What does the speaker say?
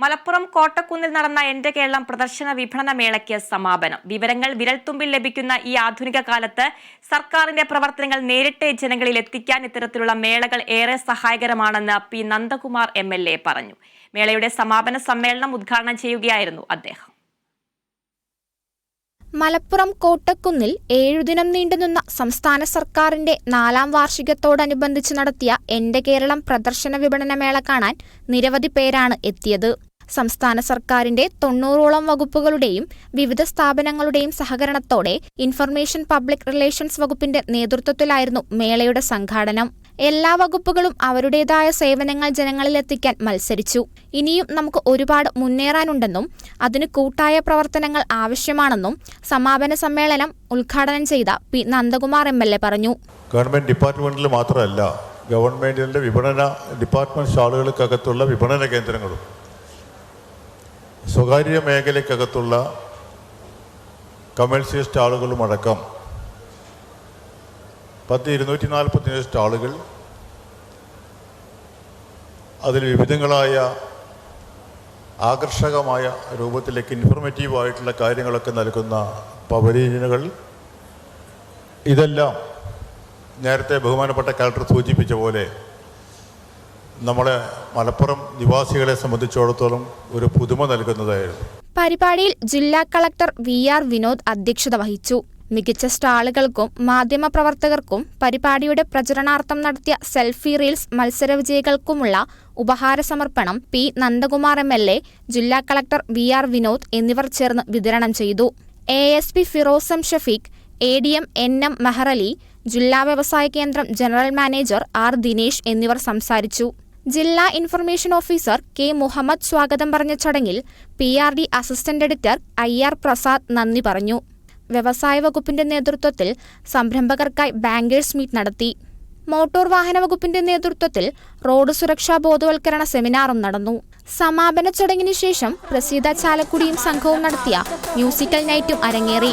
മലപ്പുറം കോട്ടക്കുന്നിൽ നടന്ന എന്റെ കേരളം പ്രദർശന വിപണന മേളയ്ക്ക് സമാപനം. വിവരങ്ങൾ വിരൽത്തുമ്പിൽ ലഭിക്കുന്ന ഈ ആധുനിക കാലത്ത് സർക്കാരിന്റെ പ്രവർത്തനങ്ങൾ നേരിട്ട് ജനങ്ങളിൽ എത്തിക്കാൻ ഇത്തരത്തിലുള്ള മേളകൾ ഏറെ സഹായകരമാണെന്ന് പി നന്ദകുമാർ എം പറഞ്ഞു. മേളയുടെ സമാപന സമ്മേളനം ഉദ്ഘാടനം ചെയ്യുകയായിരുന്നു അദ്ദേഹം. മലപ്പുറം കോട്ടക്കുന്നിൽ ഏഴുദിനം നീണ്ടുനിന്ന സംസ്ഥാന സർക്കാരിന്റെ നാലാം വാർഷികത്തോടനുബന്ധിച്ച് നടത്തിയ എന്റെ കേരളം പ്രദർശന വിപണന മേള കാണാൻ നിരവധി പേരാണ് എത്തിയത്. സംസ്ഥാന സർക്കാരിന്റെ തൊണ്ണൂറോളം വകുപ്പുകളുടെയും വിവിധ സ്ഥാപനങ്ങളുടെയും സഹകരണത്തോടെ ഇൻഫർമേഷൻ പബ്ലിക് റിലേഷൻസ് വകുപ്പിന്റെ നേതൃത്വത്തിലായിരുന്നു മേളയുടെ സംഘാടനം. എല്ലാ വകുപ്പുകളും അവരുടേതായ സേവനങ്ങൾ ജനങ്ങളിലെത്തിക്കാൻ മത്സരിച്ചു. ഇനിയും നമുക്ക് ഒരുപാട് മുന്നേറാനുണ്ടെന്നും അതിന് കൂട്ടായ പ്രവർത്തനങ്ങൾ ആവശ്യമാണെന്നും സമാപന സമ്മേളനം ഉദ്ഘാടനം ചെയ്ത P Nandakumar M L A പറഞ്ഞു. ഗവൺമെന്റ് ഡിപ്പാർട്ട്മെന്റിൽ മാത്രമല്ല ഗവൺമെന്റിന്റെ വിപണന ഡിപ്പാർട്ട്മെന്റ് സ്റ്റാളുകൾക്കകത്തുള്ള വിപണന കേന്ദ്രങ്ങളും സ്വകാര്യ മേഖലയ്ക്കകത്തുള്ള കമേഴ്സ്യൽ സ്റ്റാളുകളുമടക്കം പത്ത് ഇരുന്നൂറ്റി നാൽപ്പത്തിയേഴ് സ്റ്റാളുകൾ അതിൽ വിവിധങ്ങളായ ആകർഷകമായ രൂപത്തിലേക്ക് ഇൻഫർമേറ്റീവ് ആയിട്ടുള്ള കാര്യങ്ങളൊക്കെ നൽകുന്ന പവലീനുകൾ. ഇതെല്ലാം നേരത്തെ ബഹുമാനപ്പെട്ട കളക്ടർ സൂചിപ്പിച്ച പോലെ നമ്മളെ മലപ്പുറം നിവാസികളെ സംബന്ധിച്ചിടത്തോളം ഒരു പുതുമ നൽകുന്നതായിരുന്നു. പരിപാടിയിൽ ജില്ലാ കളക്ടർ വി ആർ വിനോദ് അധ്യക്ഷത വഹിച്ചു. മികച്ച സ്റ്റാളുകൾക്കും മാധ്യമപ്രവർത്തകർക്കും പരിപാടിയുടെ പ്രചരണാർത്ഥം നടത്തിയ സെൽഫി റീൽസ് മത്സര വിജയികൾക്കുമുള്ള ഉപഹാര സമർപ്പണം P Nandakumar M L A ജില്ലാ കളക്ടർ വി ആർ വിനോദ് എന്നിവർ ചേർന്ന് വിതരണം ചെയ്തു. A S P ഫിറോസം Shafeeq A D M N M Meharali ജില്ലാ വ്യവസായ കേന്ദ്രം ജനറൽ മാനേജർ ആർ ദിനേശ് എന്നിവർ സംസാരിച്ചു. ജില്ലാ ഇൻഫർമേഷൻ ഓഫീസർ കെ മുഹമ്മദ് സ്വാഗതം പറഞ്ഞ ചടങ്ങിൽ P R D assistant editor I R Prasad നന്ദി പറഞ്ഞു. വ്യവസായ വകുപ്പിന്റെ നേതൃത്വത്തിൽ സംരംഭകർക്കായി ബാങ്കേഴ്സ് മീറ്റ് നടത്തി. മോട്ടോർ വാഹന വകുപ്പിന്റെ നേതൃത്വത്തിൽ റോഡ് സുരക്ഷാ ബോധവൽക്കരണ സെമിനാറും നടന്നു. സമാപന ചടങ്ങിനു ശേഷം പ്രസീത ചാലക്കുടിയും സംഘവും നടത്തിയ മ്യൂസിക്കൽ നൈറ്റും അരങ്ങേറി.